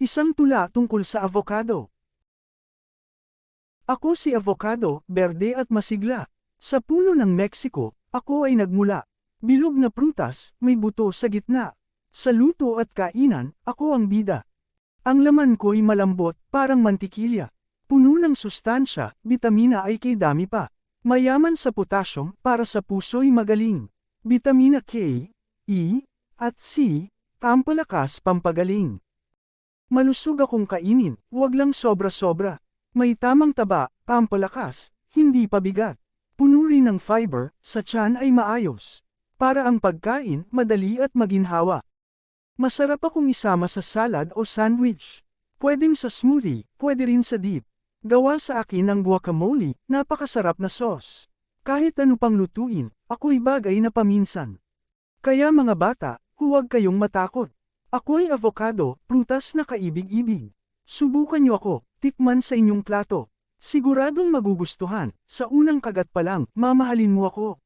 Isang tula tungkol sa avocado. Ako si avocado, berde at masigla. Sa puno ng Mexico, ako ay nagmula. Bilog na prutas, may buto sa gitna. Sa luto at kainan, ako ang bida. Ang laman ko'y malambot, parang mantikilya. Puno ng sustansya, bitamina ay kay dami pa. Mayaman sa potasyum, para sa puso'y magaling. Bitamina K, E, at C, pampalakas pampagaling. Malusog akong kainin, huwag lang sobra-sobra. May tamang taba, pampalakas, hindi pabigat. Puno rin ng fiber, sa tiyan ay maayos. Para ang pagkain, madali at maginhawa. Masarap akong isama sa salad o sandwich. Pwedeng sa smoothie, pwede rin sa dip. Gawa sa akin ang guacamole, napakasarap na sauce. Kahit ano pang lutuin, ako'y bagay na paminsan. Kaya mga bata, huwag kayong matakot. Ako'y avocado, prutas na kaibig-ibig. Subukan niyo ako, tikman sa inyong plato. Siguradong magugustuhan, sa unang kagat pa lang, mamahalin mo ako.